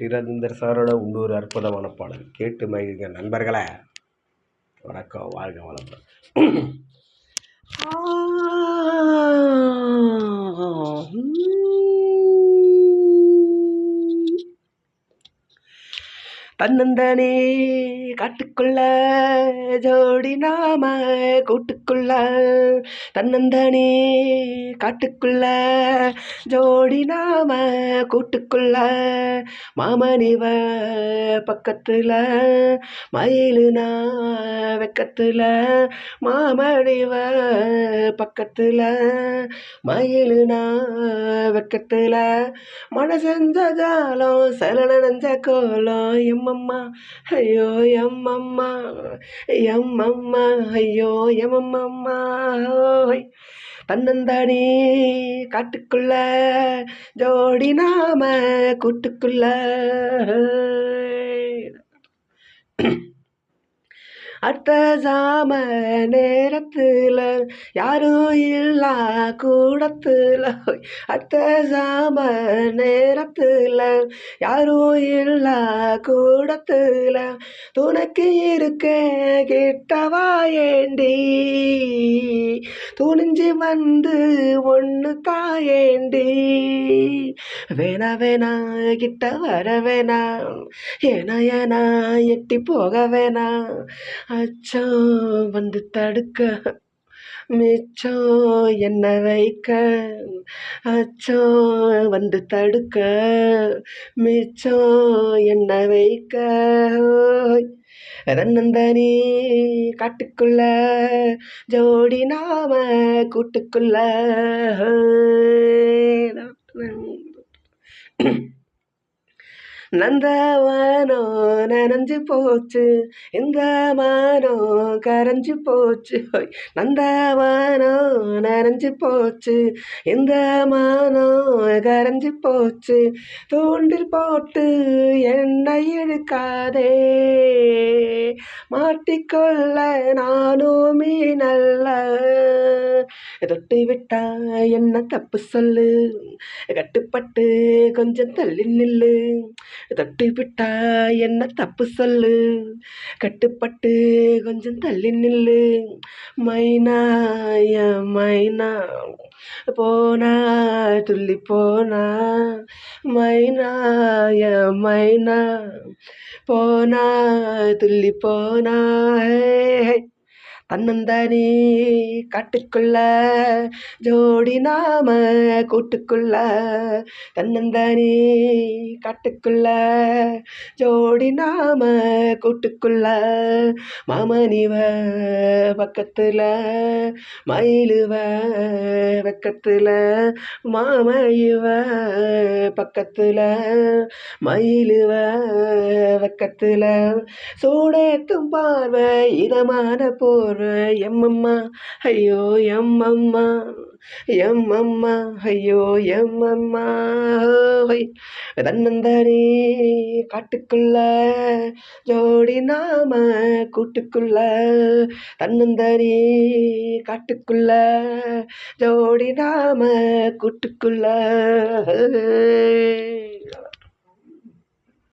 திரதிந்தர் சாரோட உள்ளூர் அற்புதமான பாடல் கேட்டு மகிழ்க நண்பர்களே. வணக்கம். வாழ்க வளமுடன். தன்னந்தனே காட்டுக்குள்ள ஜோடி நாம கூட்டுக்குள்ள. தன்னந்தனே காட்டுக்குள்ள ஜோடி நாம கூட்டுக்குள்ள. மாமனிவ பக்கத்தில் மயிலுனா வெக்கத்தில். மாமனிவ பக்கத்தில் மயிலுனா வெக்கத்தில். மழை செஞ்ச காலம் சில நனைஞ்ச கோலம் எம்மம்மா ஐயோ எம்மம்மா எம்மம்மா ஐயோ எம்மம்மா ஓய். தன்னந்தானே காட்டுக்குள்ள ஜோடி நாம கூட்டுக்குள்ள அர்த்த சாம நேரத்தில் யாரும் இல்லா கூடத்தில். அர்த்த சாம நேரத்தில் யாரும் இல்லா கூடத்தில். துணக்கு இருக்க கிட்டவா ஏண்டி? துணிஞ்சு வந்து ஒன்று தாயேண்டி வேணா வேணா கிட்ட வர வேணா. ஏனா ஏனா எட்டி போக வேணா. அச்சம் வந்து தடுக்க. மிச்சம் என்ன வைக்க. அச்சம் வந்து தடுக்க. மிச்சம் என்ன வைக்க. ரன்னந்தனி காட்டுக்குள்ள. ஜோடி நாம கூட்டுக்குள்ள. நந்தவனோ நனைஞ்சு போச்சு. இந்த மானோ கரைஞ்சு போச்சு. நந்தவனோ நனைஞ்சு போச்சு. இந்த மானோ கரைஞ்சு போச்சு. தூண்டில் போட்டு என்னை இழுக்காதே. மாட்டிக்கொள்ள நானும் மீனல் தொட்டு விட்டா என்ன தப்பு சொல்லு? கட்டுப்பட்டு கொஞ்சம் தள்ளி நில்லு. தொட்டு விட்டா என்ன தப்பு சொல்லு? கட்டுப்பட்டு கொஞ்சம் தள்ளி நில்லு. மைனாய மைனா போனா துள்ளி போனா. மைனாய மைனா போனா துள்ளி போனா. ஹே. தன்னந்தானே காட்டுக்குள்ள. ஜோடி நாம கூட்டுக்குள்ள. தன்னந்தானே காட்டுக்குள்ள. ஜோடி நாம கூட்டுக்குள்ள. மாமனிவ பக்கத்தில் மயிலுவ பக்கத்தில் மாமையுவ பக்கத்தில் மயிலுவ பக்கத்தில் சூடேத்தும் பார்வை இதமான போர் போர்வை எம்மம்மா ஐயோ எம்மம்மா எம்மம்மா ஐயோ எம்மம்மா ஹோய். காட்டுக்குள்ள ஜோடி நாம கூட்டுக்குள்ள தன்னந்தனே காட்டுக்குள்ள ஜோடி நாம கூட்டுக்குள்ள